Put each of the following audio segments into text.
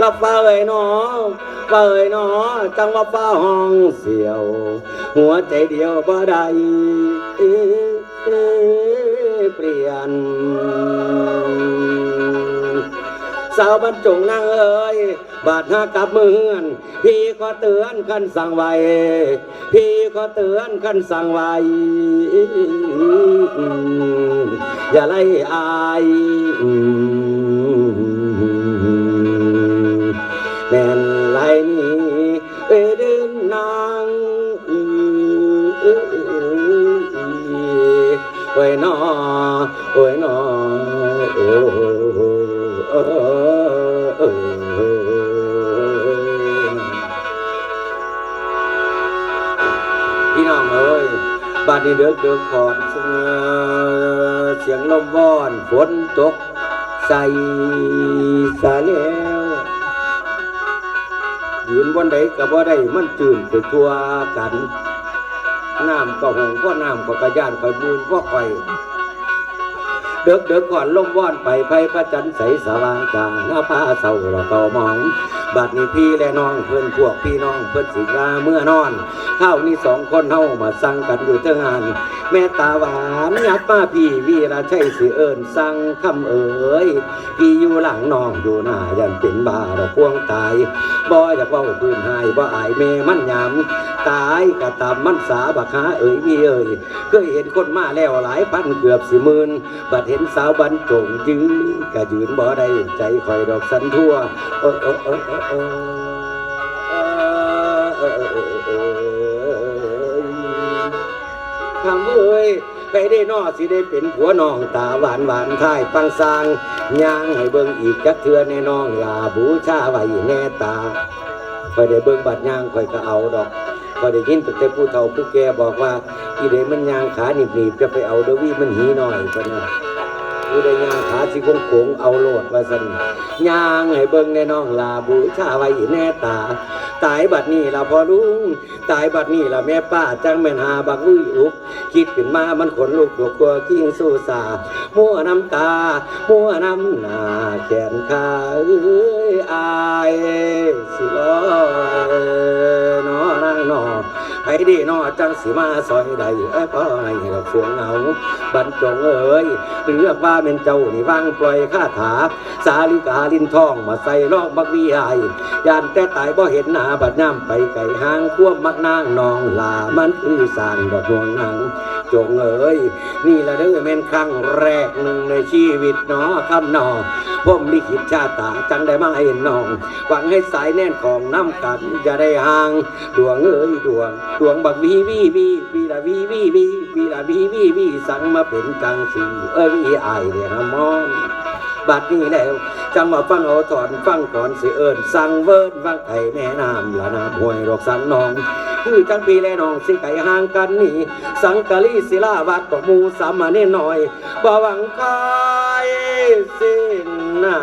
อ่ยหนอว่าเอ่ยหนอจังว่าฟ้าห้องเสียว หัวใจเดียวบ่ได้เปลี่ยน สาวบรรจงนางเอ้ยบาดหากับมือนพี่ขอเตือนคันสั่งไว้ พี่ขอเตือนคันสั่งไว้ อย่าไล่อาย โอ้ยนอโอ้ยนอโอ้เออพี่น้องเอ้ยบ้านนี้เดือดเดือดก่อนเสมอเสียงลมว่อนฝนตก ใส่สาแล้วยืนบนใดก็บ่ได้มันจืนไปทั่วกัน น้ำก็หงก็น้ำก็กระยานคอยมืนก็ไฟเด็กเด็กก่อนลมว่อนไปไฟพระจันทร์ใสสว่างจางหน้าผ้าเศร้าเราเก่ามอง บัดนี้พี่และน้องเพื่อนพวกพี่น้องเพื่อนสิลาเมื่อนอนข้าวนี่สองคนเฮามาสั่งกันอยู่เทิงงาน แม่ตาหวานยับมาพี่วีราชัยสิเอิญสั่งคำเอ๋ยพี่อยู่หลังน้องอยู่หน้ายันเป็นบาดอกพวงตายบ่อยากเว้าพื้นหายบ่อายแม่มันยำตายกะตามมันสาบักหาเอ๋ยพี่เอ๋ยเคยเห็นคนมาแล้วหลายพันเกือบสิหมื่นบัดเห็นสาวบรรจงยืนกะยืนบ่ได้ใจคอยดอกสันทั่วเออเออเออคำเอ้ยไปได้นอสิได้เป็นผัวน้องตาหวานหวานท้ายฟังสางย่างให้เบิ่งอีกจักเทือในน้องลาบูชาไว้แน่ตาคอยได้เบิ่งบัดย่างคอยก็เอาดอกคอยได้ยินแต่ผู้เฒ่าผู้แก่บอกว่าอีเดมันย่างขาหนีบๆจะไปเอาเดววีมันหีหน่อยปะนะ ผู้ใดย่างขาสิคงโขงเอาโลดว่าสันย่างให้เบิ่งในน้องลาบูชาไว้แน่ตา ตายบัดนี้ละพอลุง ตายบัดนี้ละแม่ป้าจังแม่นหาบักอุ้ยอุก คิดขึ้นมามันขนลุกตัวกลัวกิ้งสู้สามัวน้ำตา มัวน้ำหนาแขนขาเอ้ยอายสิลอยนอนางนอ ให้ดีนอจังสิมาซอยใดเอ้ยพ่อให้เราสวงเหงาบรรจงเอ้ยเรือว่าเป็นเจ้านี่วางปล่อยคาถา สาลิกาลินทองมาใส่ลอกบักวีไอยานแต่ตายบ่เห็นหน้าบัดน้ำไปไก่หางควบมักนางนองลามันคือสางดอกดวงหนังจงเอ๋ยนี่ละเด้อแม่นครั้งแรกหนึ่งในชีวิตเนาะคำนอผมลิขิตชาตาจังได้มาเห็นน้อง หวังให้สายแน่นของน้ำกันอย่าได้ห่าง ดวงเอ้ยดวง ดวงบักวีวีวีวีละวีวีวีวีละวีวีวีสั่งมาเป็นกังสีเอ้ยวีไอเดียมอน บัดนี้แล้วจังมาฟังเอาถอนฟังก่อนสิเอิญสั่งเวิร์นฟังไก่แม่น้ำละน้ำห้วยดอกสันนองคือจังปีและน้องสิไก่ห่างกันนี่สังกะลีศิลาวัดกับหมูสามมาเน่หน่อยบ่หวังคายสิ้นนา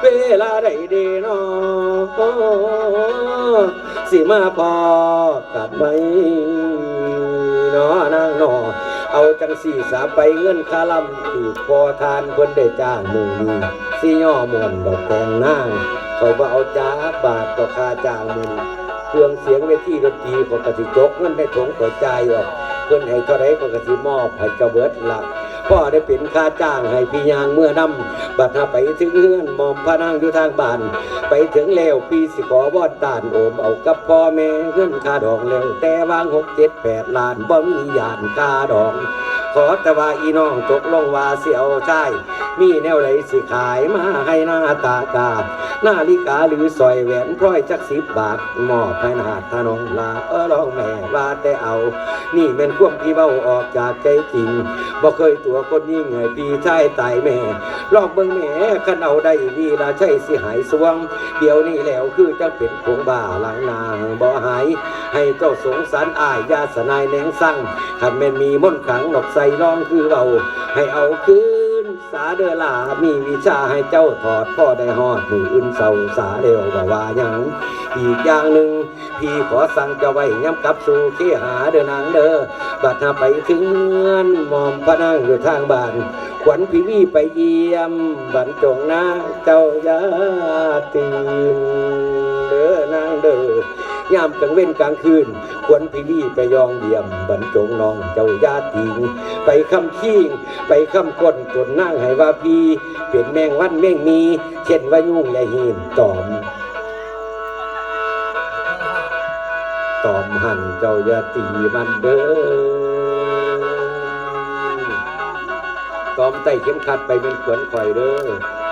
เวลาใดเดนอสิมาพอกับไหมนอนางนอ เอาจังสี่สาไปเงินคาลำถือพอทานคนได้จ้างมือนี้สิย่อมวนดอกแตงนางเขาบ่เอาจ้าบาทต่อคาจ้างมือเครื่องเสียงเวทีดนตรีก็กสิจกเงินได้ถงหัวใจออกเพิ่นให้เท่าไรก็กสิมอบให้เจ้าเบิดละ พ่อได้เป็นค่าจ้างให้พี่ยางเมื่อนำบัดถ้าไปถึงเฮือนมอมพระนางอยู่ทางบ้าน ไปถึงแล้วพี่สิขอวอดตานโอมเอากับพ่อแม่เงินค่าดอกแล้วแต่วางหกเจ็ดแปดล้านบ่มียานค่าดอก ขอแต่ว่าอีน้องตกลงว่าเสียวใช่ มีแนวไหนสิขายมาให้หน้าตากานาฬิกาหรือสอยแหวนพร้อยจักสิบบาทมอบให้นาทานองลาเออร้องแม่ว่าแต่เอา นี่เป็นควมที่เบ้าออกจากใจจริงบ่เคยตัวคนยิ่งให้พี่ชายตายแม่ลอกเบิ่งแม่ขันเอาได้วีลาใช่สิหายสวง เดี๋ยวนี้แล้วคือจังเป็นคงบ้าหลังนางบ่หาย ให้เจ้าสงสารอายยาสนายแนงสั่งขันแม่นมีมนต์ขังดอกใส่รองคือเราให้เอาคืนสาเด้อล่ะมีวิชาให้เจ้าถอดพ่อได้ฮอดมืออื่นเศร้าสาเดียวบ่ว่าหยังอีกอย่างหนึ่งพี่ขอสั่งเจะไว้ย้ำกับสู่เคหาเด้อนางเด้อบัดถ้าไปถึงเงินหมอมพระนางอยู่ทางบ้านขวัญพี่วี่ไปเยี่ยมบรรจงนะเจ้ายาตื่นเด้อนางเด้อ ยามกลางเว้นกลางคืนขวัญพี่วี่ไปยองเยี่ยมบรรจงน้องเจ้าอยาติงไปคำขี้งไปคำก้นตนนางให้ว่าพีเป็นแมงวันแมงมี เช่นว่ายุ่งและหินตอมตอมหันเจ้าอย่าตีมันเด้อตอมไต่เข็มขัดไปเป็นขวนข่อยเด้อ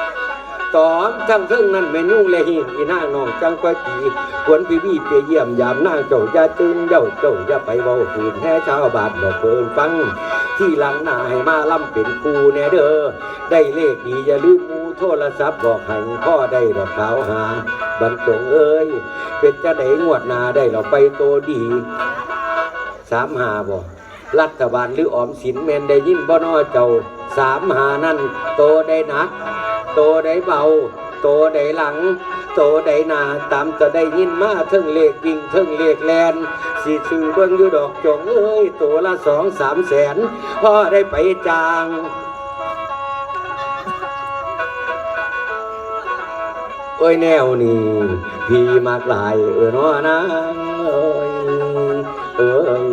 ตอมทั้งเทิงนั้นแม่นุ่งและหินอีน้าน้องจังก้อยตีขวนพี่วี่เปียเยี่ยมยามนางเจ้าอย่าตื่นเจ้าเจ้าอย่าไปเว้าฝืนแห่ชาวบ้านบอกเพิ่นฟัง ที่หลังหน้าให้มาล่ำเป็นครูแน่เด้อได้เลขดีอย่าลืมมูโทรศัพท์บอกให้พ่อได้ดอกขาวหาบรรจงเอ้ยเป็นจะได้งวดนาได้เราไปโตดีสามหาบ่รัฐบาลหรือออมสินแมนได้ยินบ่นอเจ้าสามหานั่นโตได้นัก โตได้เบา โตได้หลัง โตได้หนาตามจะได้ยินมาเทิงเลขวิ่งเทิงเลขแลนสิซื้อเบิ่งอยู่ดอกจงเอ้ยตัวละสองสามแสนพ่อได้ไปจางโอ้ยแนวนี้พี่มากหลายเออเนาะนางเอ้ย